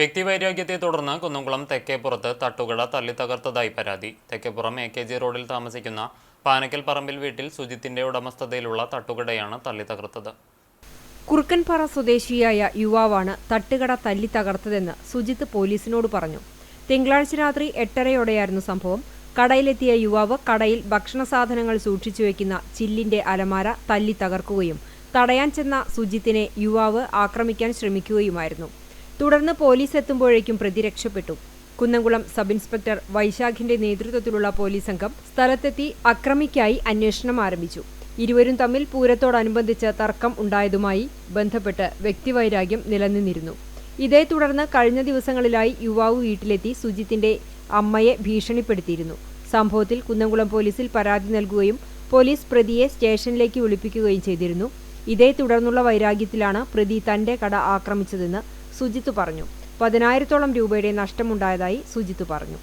വ്യക്തിവൈരാഗ്യത്തെ തുടർന്ന് കുന്നംകുളം തെക്കേപ്പുറത്ത് തട്ടുകട തല്ലിത്തകർത്തതായി പരാതി. തെക്കേപ്പുറം എ കെ ജി റോഡിൽ താമസിക്കുന്ന പാനക്കൽ പറമ്പിൽ വീട്ടിൽ സുജിത്തിന്റെ ഉടമസ്ഥതയിലുള്ള തട്ടുകടയാണ് തല്ലിത്തകർത്തത് കുറുക്കൻപാറ സ്വദേശിയായ യുവാവാണ് തട്ടുകട തല്ലി തകർത്തതെന്ന് സുജിത്ത് പോലീസിനോട് പറഞ്ഞു. തിങ്കളാഴ്ച രാത്രി എട്ടരയോടെയായിരുന്നു സംഭവം. കടയിലെത്തിയ യുവാവ് കടയിൽ ഭക്ഷണ സാധനങ്ങൾ സൂക്ഷിച്ചു വെക്കുന്ന ചില്ലിന്റെ അലമാര തല്ലി തകർക്കുകയും തടയാൻ ചെന്ന സുജിത്തിനെ യുവാവ് ആക്രമിക്കാൻ ശ്രമിക്കുകയുമായിരുന്നു. തുടർന്ന് പോലീസ് എത്തുമ്പോഴേക്കും പ്രതി രക്ഷപ്പെട്ടു. കുന്നംകുളം സബ് ഇൻസ്പെക്ടർ വൈശാഖിന്റെ നേതൃത്വത്തിലുള്ള പോലീസ് സംഘം സ്ഥലത്തെത്തി അക്രമിക്കായി അന്വേഷണം ആരംഭിച്ചു. ഇരുവരും തമ്മിൽ പൂരത്തോടനുബന്ധിച്ച് തർക്കം ഉണ്ടായതുമായി ബന്ധപ്പെട്ട് വ്യക്തിവൈരാഗ്യം നിലനിന്നിരുന്നു. ഇതേ തുടർന്ന് കഴിഞ്ഞ ദിവസങ്ങളിലായി യുവാവ് വീട്ടിലെത്തി സുജിത്തിന്റെ അമ്മയെ ഭീഷണിപ്പെടുത്തിയിരുന്നു. സംഭവത്തിൽ കുന്നംകുളം പോലീസിൽ പരാതി നൽകുകയും പോലീസ് പ്രതിയെ സ്റ്റേഷനിലേക്ക് വിളിപ്പിക്കുകയും ചെയ്തിരുന്നു. ഇതേ തുടർന്നുള്ള വൈരാഗ്യത്തിലാണ് പ്രതി തന്റെ കട ആക്രമിച്ചതെന്ന് സുജിത്ത് പറഞ്ഞു. പതിനായിരത്തോളം രൂപയുടെ നഷ്ടമുണ്ടായതായി സുജിത്ത് പറഞ്ഞു.